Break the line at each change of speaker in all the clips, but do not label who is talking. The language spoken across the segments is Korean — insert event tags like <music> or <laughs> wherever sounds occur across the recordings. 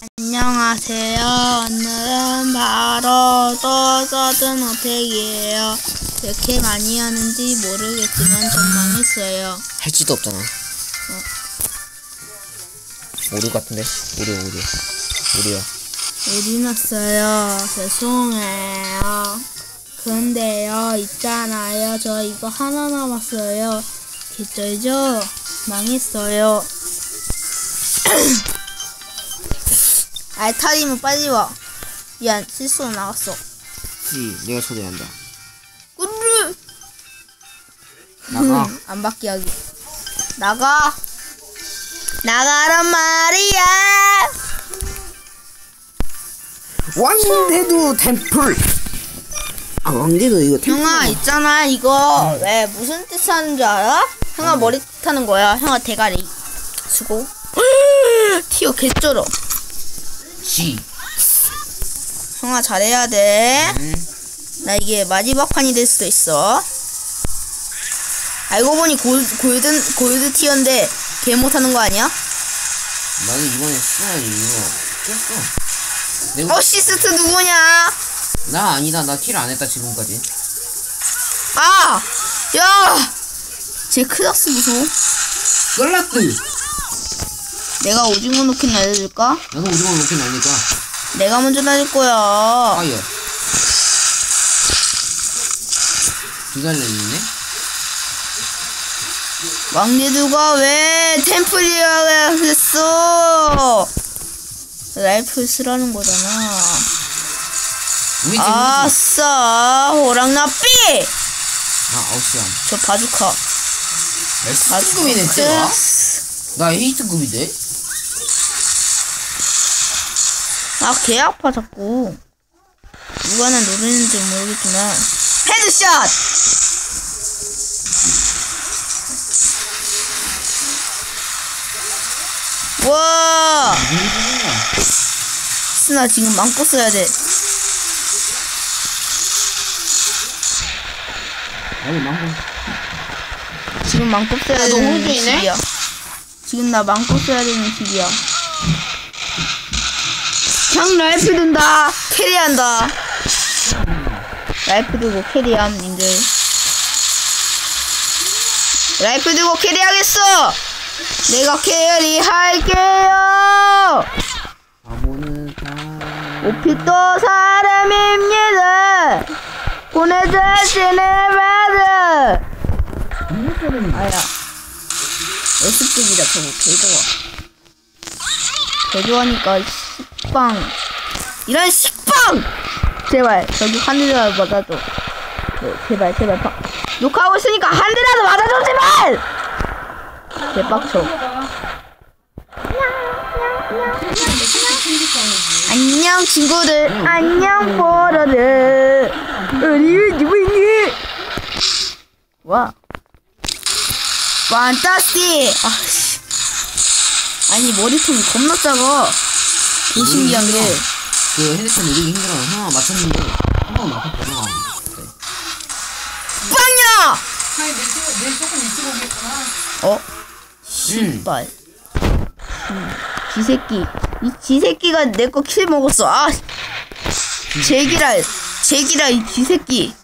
안녕하세요. 오늘은 바로 또 서든 어택이에요. 이렇게 많이 하는지 모르겠지만 전망했어요.
할지도 없잖아. 오류 같은데? 오류, 오류. 오류야.
우리 났어요. 죄송해요. 근데요, 있잖아요. 저 이거 하나 남았어요. 개쩔죠? 망했어요. <clears throat> 알타리면 빨리 와. 미안, 실수로 나갔어.
지, 내가 초대한다.
꾸르르!
나가. <laughs>
안 받게 하기. 나가! 나가란 말이야!
왕대도 템플! 아, 왕대도 이거 템플.
형아 있잖아 이거 왜 무슨 뜻 하는 줄 알아? 형아 머리 타는 거야 형아 대가리 수고 <laughs> 티어 개쩔어
지.
형아 잘해야 돼나
응.
이게 마지막 판이 될 수도 있어 알고 보니 골, 골든 골드 티어인데 개 못하는 거 아니야?
나는 이번에 써야지, 이거. 깼어.
어시스트 누구냐?
나 아니다. 나 킬 안 했다, 지금까지.
아! 야! 제 크락스 무서워
끌라뜨!
내가 오징어 놓긴 알려줄까?
나도 오징어 놓긴 날니까.
내가 먼저 날릴 거야
아 예. 두 달려 있네?
왕대두가 왜 템플리어가 했어? 라이플 쓰라는 거잖아.
우리.
아싸, 호랑나삐!
아, 아웃이야.
저 바주카.
몇 S급이네, 쟤가?
바주카.
나 에이트급인데?
아, 개 아파, 자꾸. 누가 나 노리는지 모르겠지만. 헤드샷! 와! 스나 지금 망고 써야 돼.
아니, 망고.
지금 망고 써야
야, 너
되는? 시기야. 지금 나 망고 써야 되는 시기야. 그냥 라이프 든다. 캐리한다. 라이프 들고 캐리함, 님들. 라이프 들고 캐리하겠어! 내가 캐리할게요! 오피또 사람입니다! 보내주시는 바드! 아야. S급이다, 저거. 개좋아. 개좋아하니까, 식빵. 이런 식빵! 제발, 저기 한 대라도 맞아줘. 네, 제발, 제발. 파. 욕하고 있으니까 한 대라도 맞아줘, 제발! 개빡쳐. 안녕, 친구들. 안녕, 보러들. 우리 누구니? 와. 판타스틱! 아, 씨. 아니, 머리통이 겁나 작아. 개 신기한 게.
그 핸드폰 누르기 힘들어. 하나 맞췄는데, 한번 맞췄거든. 아, 네.
빵야! 어?
응.
씨발. 음, 쥐새끼. 이 쥐새끼가 내 거 킬 먹었어. 아! 제기랄. 제기랄, 이 쥐새끼.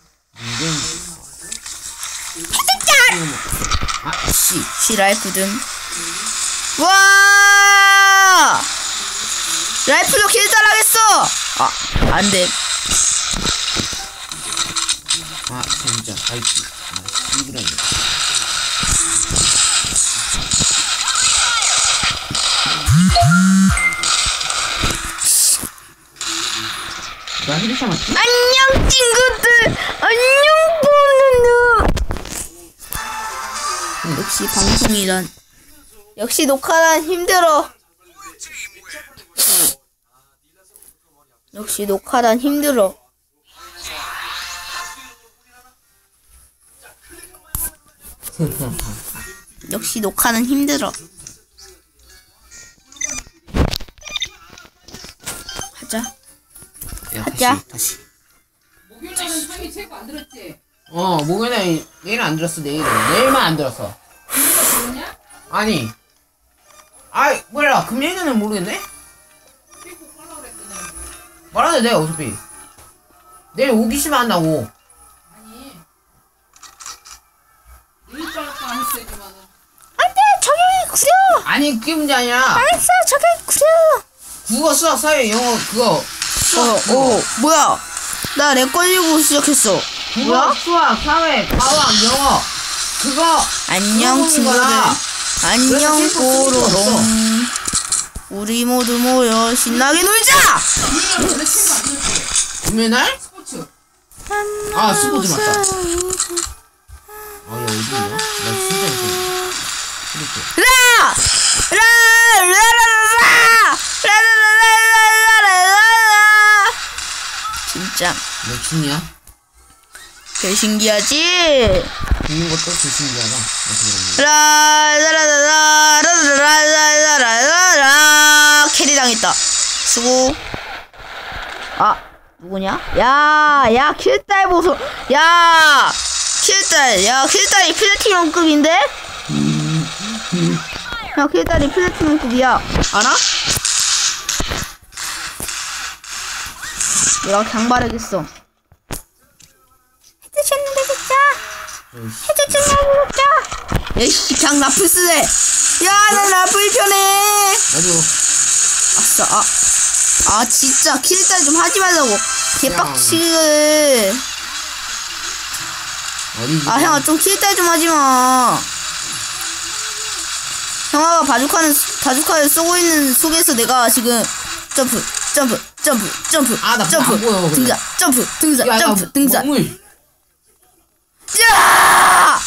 아, 씨.
쥐 라이프 든. 와! 라이프도 킬 잘하겠어! 아, 안 돼.
아, 진짜. 아이씨. 아, 씨부라니. 나 헤드샷 맞지?
안녕, 친구들! 안녕, 보는 역시 방송이란. 역시 녹화란 힘들어. 역시 녹화란 힘들어. 역시 녹화는 힘들어. 하자.
야,
가자.
다시, 다시.
안 들었지?
어, 목요일에 내일 안 들었어, 내일은. 내일만 안 들었어. 아니. 아이, 몰라. 금요일에는 모르겠네? 말하면 돼 어차피 내일 오기 싫으면
아니. 줄 알았다 했어야지만은.
안돼 적용이 구려.
아니 그게 문제 아니라
알았어 적용이 구려.
국어 수학 사회 영어 그거
어, 어, 뭐야? 나 렉 걸리고 시작했어.
국어
뭐야?
수학 사회 과학 영어 그거
안녕 친구들. 안녕 뽀로롱. 우리 모두 모여 신나게 놀자.
들었지?
금요날?
스포츠.
아, 스포츠 맞다. 아 야 어디냐? 나 진짜 못해
라! 라! 라라라라! 라라라라라라라! 진짜
너 진이야?
개 신기하지?
듣는 것도 그 신기하다 어떻게 그런
라라라라라라라라라라 캐리 당했다. 수고. 아 누구냐? 야, 야 킬딸 보소. 야, 킬딸. 야 킬딸이 플래티넘급인데? 야 킬딸이 플래티넘급이야. 알아? 내가 강발하겠어. 해주지 말고 야이씨 그냥 라플 쓰네 야나 라플 편해.
나도.
아싸 아, 아 진짜 킬딸 좀 하지 말라고. 개빡치게? 아 형아 좀 킬딸 좀 하지마. 형아가 바주카는 바주카를 쏘고 있는 속에서 내가 지금 점프 점프 점프 점프
아,
점프. 등산 점프
야,
점프
몸을
야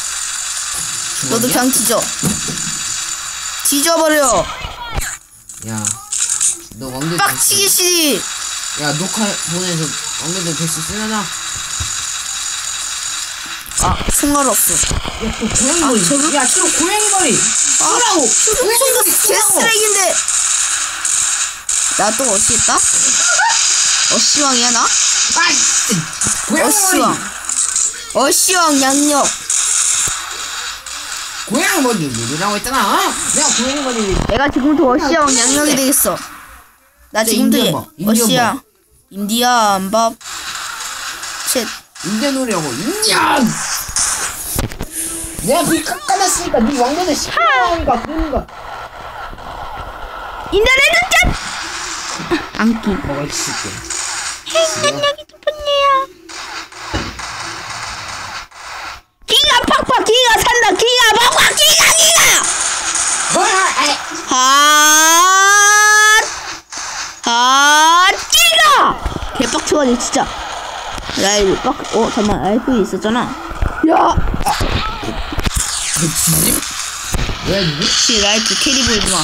너도? 그냥 뒤져 뒤져버려
야 너 왕대
빡치기 시리
야 녹화 보내서 왕대들 대시 쓰려나?
아 상관없어
야 또 고양이 머리
저거?
야 싫어 고양이 머리 쓰라고 고양이 머리
개쓰레기인데 나 또 어시했다? <laughs> 어시왕이야 나?
아이씨 고양이 머리
어시왕 어시왕 양력.
고양이 머리 누르라고 했잖아 어? 내가 고양이 머리
내가 지금부터 어시왕 양력이 되겠어.
나저
지금부터
봐, 인디언.
어시야 인디안 밥. 셋.
인디언 놀이라고 인디언! 내가 불 깎아놨으니까 네 왕대들 시끄러우니까 그러는 거
인터넷 짠 안기
먹을 수 있게
행간력이 두 기가 팍팍 기가 산다 기가 팍팍 기가 기가 핫! 핫! 끼가! 개빡쳐가지고 진짜 라이브 빡, 어 잠깐만 라이브 있었잖아 야!
왜?
혹시 라이프 캐리 보여주마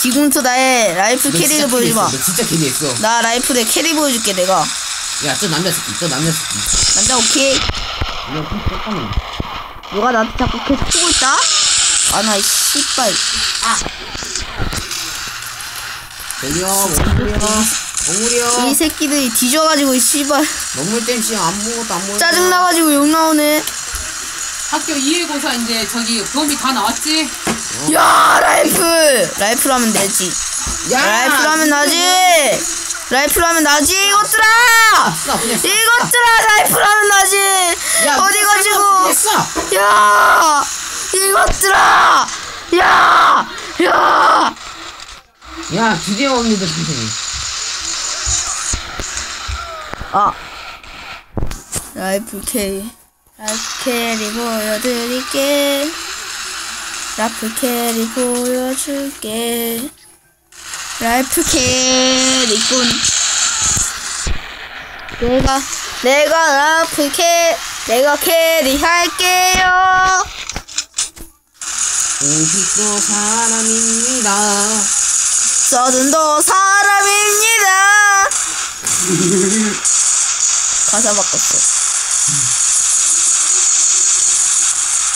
지금부터 나의 라이프
너
캐리를.
너 진짜 캐리 했어
나 라이프 내 캐리 보여줄게 내가
야저 남자 새끼 저 남자 새끼
남자 오케이
이거 좀 깎아내
누가 나한테 자꾸 계속 쓰고 있다? 아 나 씨발.
저기요 먹물이요 먹물이요
이 새끼들이 뒤져가지고 이 씨발.
먹물 땜시 아무것도 안 보여.
짜증나가지고 욕 나오네.
학교 2일고사 이제 저기 범위 다 나왔지?
야 라이프! 라이프로 하면 되지.
야
라이프로 하면 나지 라이프로 하면 나지? 이것들아. 이것들아 라이프로 하면 나지?
야,
어디 가지고?
써.
야! 이것들아! 야 야!
야 드디어 언니들 선생님.
아 라이프 캐리 라이프 캐리 보여드릴게. 라이프 캐리 보여줄게 라이프 캐 리꾼 내가 내가 라이프 캐 내가 캐리 할게요.
오직도 사람입니다.
서든도 사람입니다. <laughs> 가사 바꿨어.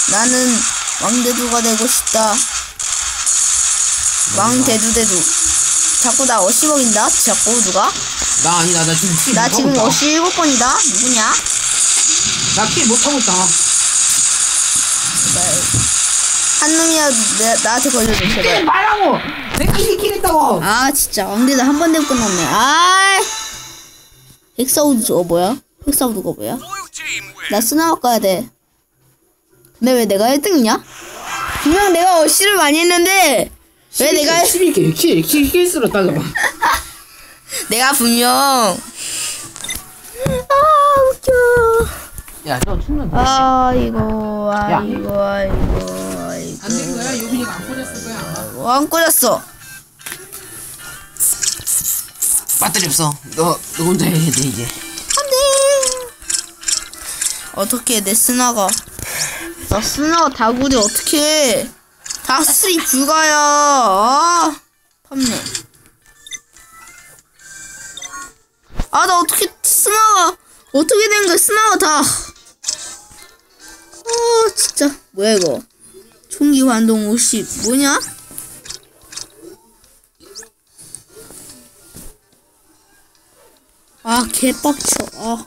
나는 왕대두가 되고 싶다. 왕대두대두 자꾸 나 어시 먹인다? 자꾸 누가?
나 아니다. 나 지금 킬
나 지금
못하고 있다.
어시 일곱 번이다. 누구냐?
나킬 못하고 있다.
제발. 한 놈이라도 내, 나한테 걸려줘 제발.
말라고! 내가 이킬 했다고!
아 진짜. 왕대도 한번 되고 끝났네. 아 핵사우드 저거 뭐야? 핵사우드가 뭐야? 나 스나워 가야 돼. 근데 왜 내가 1등이냐? 분명 내가 어시를 많이 했는데 왜 내가
12킬 킬, 킬, 킬수로 따져봐
내가 분명 아 웃겨.
야저 충전
아이고
야.
아이고 아이고 아이고
안된 거야? 요빈이가 안 꽂았을 거야 아마.
어, 안 꽂았어.
배터리 없어 너, 너 혼자 해야 돼 이제
안돼. 어떻게 내 스나가 나 스나가 다구리 어떻게 해? 다스리 불가야. 아, 판매. 아, 나 어떻게 스나가 어떻게 된 거야? 스나가 다. 아, 진짜 뭐야 이거? 총기 반동 50 뭐냐? 아, 개빡쳐. 아.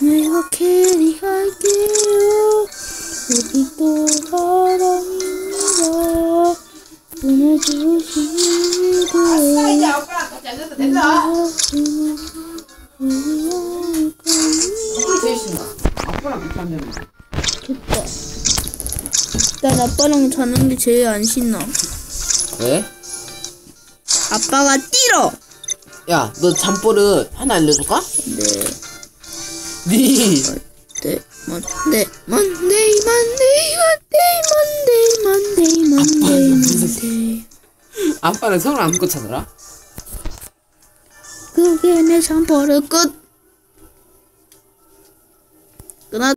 내가 캐리할게요. 여기 또 사랑입니다. 보내주시고.
제일 신나 아빠랑 같이.
난 아빠랑 자는 게 제일 안 신나.
왜?
아빠가 뛰러!
야너 잠버릇 하나 알려줄까?
네.
네
네, 먼데, 먼데이, 먼데이, 먼데이, 먼데이, 먼데이, 먼데이.
아빠는 손을 안 꽂혀더라
그게 내 잠버릇 끝.